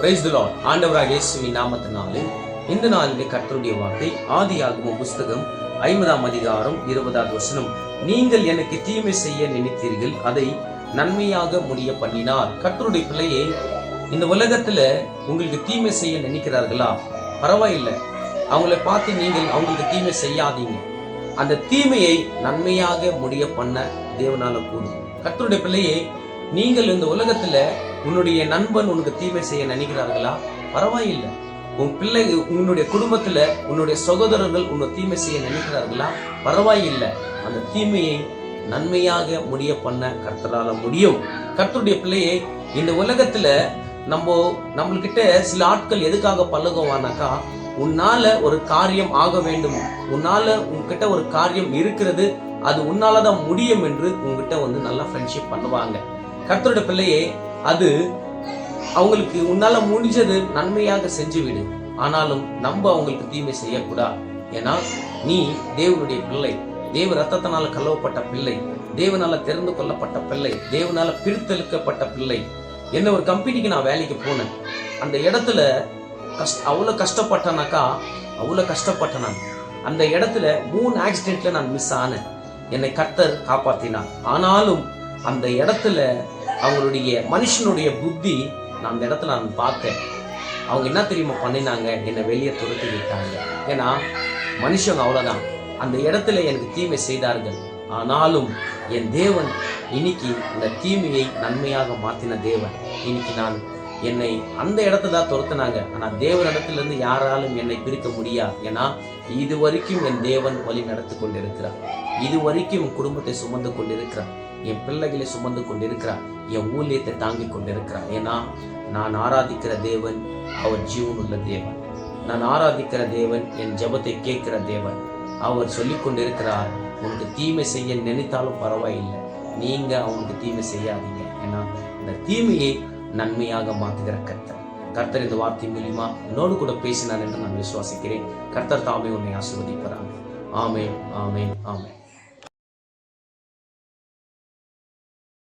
Price துலா ஆண்டவராக இயேசுவின் நாமத்தினாலே இந்த நாளிலே கர்த்தருடைய வார்த்தை ஆதியாகம புஸ்தகம் ஐம்பதாம் அதிகாரம் இருபதாவது வசனம். நீங்கள் எனக்கு தீமை செய்ய நினைத்தீர்கள் அதை நன்மையாக முடிய பண்ணினார். கர்த்தருடைய பிள்ளையே இந்த உலகத்துல உங்களுக்கு தீமை செய்ய நினைக்கிறார்களா? பரவாயில்லை. அவங்கள பார்த்து நீங்கள் அவங்களுக்கு தீமை செய்யாதீங்க. அந்த தீமையை நன்மையாக முடிய பண்ண தேவனால கூடும். கர்த்தருடைய பிள்ளையே நீங்கள் இந்த உலகத்துல உன்னுடைய நண்பன் உனக்கு தீமை செய்ய நினைக்கிறார்களா? பரவாயில்லை. உன் பிள்ளை உன்னுடைய குடும்பத்துல உன்னுடைய சகோதரர்கள் உன்னை தீமை செய்ய நினைக்கிறார்களா? பரவாயில்லை. அந்த தீமையை நன்மையாக முடிய பண்ண கர்த்தரால முடியும். கர்த்தருடைய பிள்ளையை இந்த உலகத்துல நம்ம நம்மள்கிட்ட சில ஆட்கள் எதுக்காக பழகுவானாக்கா உன்னால ஒரு காரியம் ஆக வேண்டும். உன்னால உன்கிட்ட ஒரு காரியம் இருக்கிறது. அது உன்னாலதான் முடியும் என்று உங்ககிட்ட வந்து நல்லா ஃப்ரெண்ட்ஷிப் பண்ணுவாங்க. கர்த்தருடைய பிள்ளையே அது அவங்களுக்கு உன்னால முடிஞ்சது நன்மையாக செஞ்சு விடு ஆனாலும் நம்ம அவங்களுக்கு தீமை செய்யக்கூடாது ஏன்னா நீ தேவனுடைய பிள்ளை. தேவ ரத்தத்தினால கலவப்பட்ட பிள்ளை. தேவனால தெரிந்து கொள்ளப்பட்ட பிள்ளை. தேவனால பிரித்தெழுக்கப்பட்ட பிள்ளை. என்ன ஒரு கம்பெனிக்கு நான் வேலைக்கு போனேன். அந்த இடத்துல கஷ்ட அவ்வளோ கஷ்டப்பட்டனாக்கா அவ்வளோ கஷ்டப்பட்டேன் நான் அந்த இடத்துல மூணு ஆக்சிடென்ட்ல நான் மிஸ் ஆனேன். என்னை கர்த்தர் காப்பாத்தினான் ஆனாலும் அந்த இடத்துல அவங்களுடைய மனுஷனுடைய புத்தி நான் அந்த இடத்துல நான் பார்த்தேன். அவங்க என்ன தெரியுமா பண்ணினாங்க? என்னை வெளியே துரத்தி விட்டாங்க. ஏன்னா மனுஷங்க அவ்வளோதான் அந்த இடத்துல எனக்கு தீமை செய்தார்கள். ஆனாலும் என் தேவன் இன்னைக்கு இந்த தீமையை நன்மையாக மாற்றின தேவன். இன்னைக்கு நான் என்னை அந்த இடத்த தான் துரத்துனாங்க. ஆனால் தேவன் இடத்திலிருந்து யாராலும் என்னை பிரிக்க முடியாது ஏன்னா இது வரைக்கும் என் தேவன் வழி நடத்தி கொண்டிருக்கிறார். இது வரைக்கும் என் குடும்பத்தை சுமந்து கொண்டிருக்கிறார். என் பிள்ளைகளை சுமந்து கொண்டிருக்கிறார். என் ஊழியத்தை தாங்கி கொண்டிருக்கிறார். ஏன்னா நான் ஆராதிக்கிற தேவன் அவர் ஜீவனுள்ள தேவன். நான் ஆராதிக்கிற தேவன் என் ஜெபத்தை கேட்கிற தேவன். அவர் சொல்லிக் கொண்டிருக்கிறார் உனக்கு தீமை செய்ய நினைத்தாலும் பரவாயில்லை. நீங்க அவனுக்கு தீமை செய்யாதீங்க. ஏன்னா இந்த தீமையை நன்மையாக மாற்றுகிற கர்த்தர். கர்த்தர் இந்த வார்த்தை மூலியமா என்னோடு கூட பேசினார் என்று நான் விசுவாசிக்கிறேன். கர்த்தர் தாமே உன்னை ஆசிர்வதிப்பாராங்க ஆமேன் ஆமேன் ஆமேன்.